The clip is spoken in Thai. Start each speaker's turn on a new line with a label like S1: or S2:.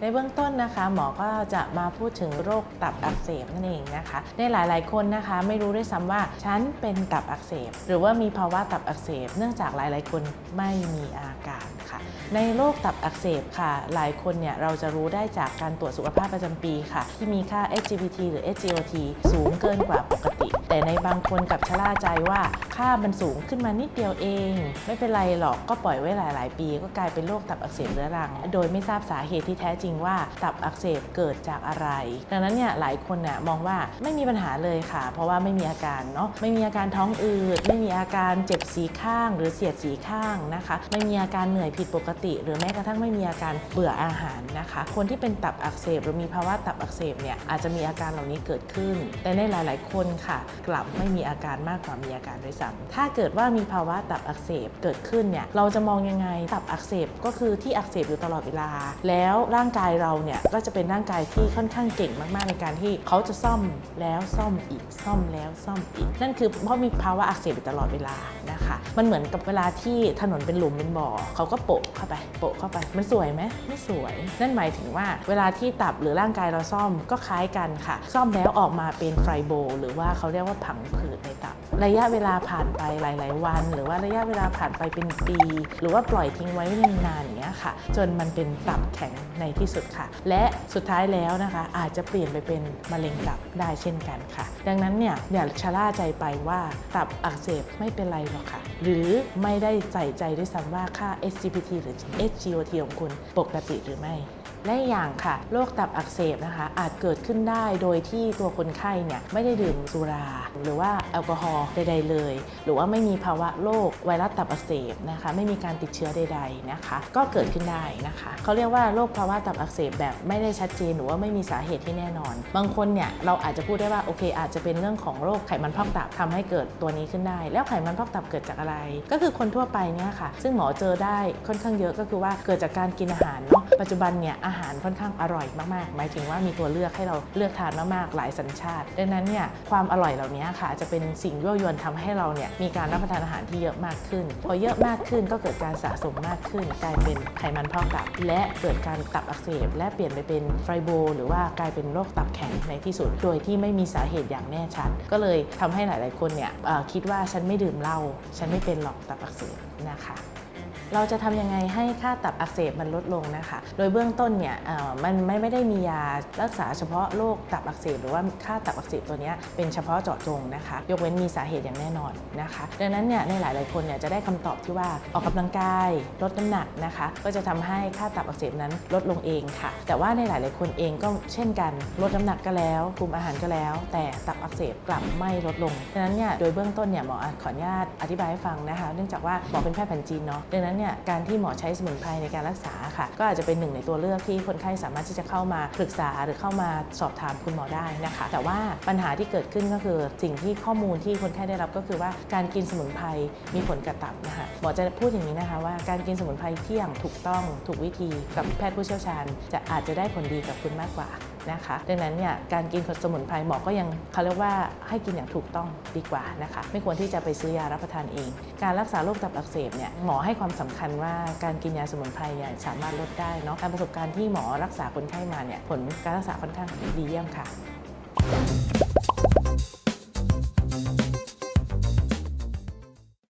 S1: ในเบื้องต้นนะคะ หมอก็จะมาพูดถึงโรคตับอักเสบนั่นเองนะคะ ในหลาย ๆ คนนะคะ ไม่รู้ด้วยซ้ำว่าฉันเป็นตับอักเสบ หรือว่ามีภาวะตับอักเสบ เนื่องจากหลาย ๆ คนไม่มีอาการค่ะ ในโรคตับอักเสบค่ะ หลายคนเนี่ยเราจะรู้ได้จากการตรวจสุขภาพประจำปีค่ะ ที่มีค่า SGPT หรือ SGOT สูงเกินกว่าปกติ แต่ในบางคนกับชะล่าใจว่าค่ามันสูงขึ้นมานิดเดียวเอง ไม่เป็นไรหรอกก็ปล่อยไว้หลาย ๆ ปี ก็กลายเป็นโรคตับอักเสบเรื้อรัง โดยไม่ทราบสาเหตุที่แท้จริงว่าตับอักเสบเกิดจากอะไร ดังนั้นเนี่ยหลายคนเนี่ยมองว่าไม่มีปัญหาเลยค่ะ เพราะว่าไม่มีอาการเนาะไม่มีอาการท้องอืดไม่มีอาการเจ็บสีข้าง หรือเสียดสีข้างนะคะ ไม่มีอาการเหนื่อยผิดปกติ หรือแม้กระทั่งไม่มีอาการเบื่ออาหารนะคะ คนที่เป็นตับอักเสบหรือมีภาวะตับอักเสบเนี่ยอาจจะมีอาการเหล่านี้เกิดขึ้น แต่ในหลาย ๆ คนค่ะ กลับไม่มีอาการมากกว่ามีอาการด้วยซ้ำถ้าเกิดว่ามีภาวะตับอักเสบเกิดขึ้นเนี่ยเราจะมองยังไงตับอักเสบก็คือที่อักเสบอยู่ตลอดเวลา แล้วร่างกายเราเนี่ยก็จะเป็นร่างกายที่ค่อนข้างเก่งมาก ๆ ในการที่เขาจะซ่อมแล้วซ่อมอีกซ่อมแล้วซ่อมอีก นั่นคือเพราะมีภาวะอักเสบอยู่ตลอดเวลานะคะ มันเหมือนกับเวลาที่ถนนเป็นหลุมเป็นบ่อเขาก็โปะเข้าไป โปะเข้าไป มันสวยไหมไม่สวย นั่นหมายถึงว่าเวลาที่ตับหรือร่างกายเราซ่อมก็คล้ายกันค่ะ ซ่อมแล้วออกมาเป็นไฟโบ หรือว่าเขาเรียกว่าผังผืดในตับ ระยะเวลาผ่านไปหลาย ๆ วัน หรือว่าระยะเวลาผ่านไปเป็นปี หรือว่าปล่อยทิ้งไว้นานๆอย่างเงี้ยค่ะ จนมันเป็นตับแข็งในที่สุดค่ะ และสุดท้ายแล้วนะคะ อาจจะเปลี่ยนไปเป็นมะเร็งตับได้เช่นกันค่ะ ดังนั้นเนี่ยอย่าชะล่าใจไปว่าตับอักเสบไม่เป็นไรหรอกค่ะ หรือไม่ได้ใส่ใจด้วยซ้ำว่าค่า SGPT หรือ SGOT ของคุณปกติหรือไม่ และอีกอย่างค่ะโรคตับอักเสบนะคะอาจเกิดขึ้นได้โดยที่ตัวคนไข้เนี่ยไม่ได้ดื่มสุรา หรือว่าแอลกอฮอล์ใดๆเลย หรือว่าไม่มีภาวะโรคไวรัสตับอักเสบนะคะไม่มีการติดเชื้อใด ๆนะคะ ก็เกิดขึ้นได้นะคะเขาเรียกว่าโรคภาวะตับอักเสบแบบไม่ได้ชัดเจนหรือว่าไม่มีสาเหตุที่แน่นอน บางคนเนี่ยเราอาจจะพูดได้ว่าโอเค อาจจะเป็นเรื่องของโรคไขมันพอกตับทำให้เกิดตัวนี้ขึ้นได้ แล้วไขมันพอกตับเกิดจากอะไร ก็คือคนทั่วไปเนี่ยค่ะ ซึ่งหมอเจอได้ค่อนข้างเยอะก็คือว่าเกิดจากการกินอาหารเนาะปัจจุบันเนี่ยอาหารค่อนข้างอร่อยมากๆ หมายถึงว่ามีตัวเลือกให้เราเลือกทานมากๆ หลายสัญชาติ ดังนั้นเนี่ยความอร่อยเหล่านี้ค่ะ จะเป็นสิ่งยั่วยวนทำให้เราเนี่ยมีการรับประทานอาหารที่เยอะมากขึ้น พอเยอะมากขึ้นก็เกิดการสะสมมากขึ้น กลายเป็นไขมันพอกตับ และเกิดการตับอักเสบ และเปลี่ยนไปเป็นไฟโบ หรือว่ากลายเป็นโรคตับแข็งในที่สุด โดยที่ไม่มีสาเหตุอย่างแน่ชัด ก็เลยทำให้หลาย ๆ คนเนี่ยคิดว่าฉันไม่ดื่มเหล้า ฉันไม่เป็นหรอกตับอักเสบนะคะ เราจะทำยังไงให้ค่าตับอักเสบมันลดลงนะคะ โดยเบื้องต้นเนี่ยมันไม่ไม่ได้มียารักษาเฉพาะโรคตับอักเสบหรือว่าค่าตับอักเสบตัวนี้เป็นเฉพาะเจาะจงนะคะ ยกเว้นมีสาเหตุอย่างแน่นอนนะคะ ดังนั้นเนี่ยในหลาย ๆ คนเนี่ยจะได้คำตอบที่ว่าออกกำลังกายลดน้ำหนักนะคะ ก็จะทำให้ค่าตับอักเสบนั้นลดลงเองค่ะ แต่ว่าในหลาย ๆ คนเองก็เช่นกันลดน้ำหนักก็แล้วคุมอาหารก็แล้ว แต่ตับอักเสบกลับไม่ลดลงดังนั้นเนี่ยโดยเบื้องต้นเนี่ยหมอขออนุญาตอธิบายให้ฟังนะคะ เนื่องจากว่าหมอเป็นแพทย์แผนจีนเนาะดังนั้นเนี่ยการที่หมอใช้สมุนไพรในการรักษาค่ะ ก็อาจจะเป็นหนึ่งในตัวเลือกที่คนไข้สามารถที่จะเข้ามาปรึกษาหรือเข้ามาสอบถามคุณหมอได้นะคะ แต่ว่าปัญหาที่เกิดขึ้นก็คือสิ่งที่ข้อมูลที่คนไข้ได้รับก็คือว่าการกินสมุนไพรมีผลกับตับนะคะหมอจะพูดอย่างนี้นะคะว่าการกินสมุนไพรที่อย่างถูกต้องถูกวิธีกับแพทย์ผู้เชี่ยวชาญ จะอาจจะได้ผลดีกับคุณมากกว่า นะคะ ดังนั้นเนี่ยการกินสมุนไพรหมอก็ยังเขาเรียกว่าให้กินอย่างถูกต้องดีกว่านะคะ ไม่ควรที่จะไปซื้อยารับประทานเอง การรักษาโรคตับอักเสบเนี่ยหมอให้ความสำคัญว่าการกินยาสมุนไพรเนี่ยสามารถลดได้เนาะตามประสบการณ์ที่หมอรักษาคนไข้มาเนี่ยผลการรักษาค่อนข้างดีเยี่ยมค่ะ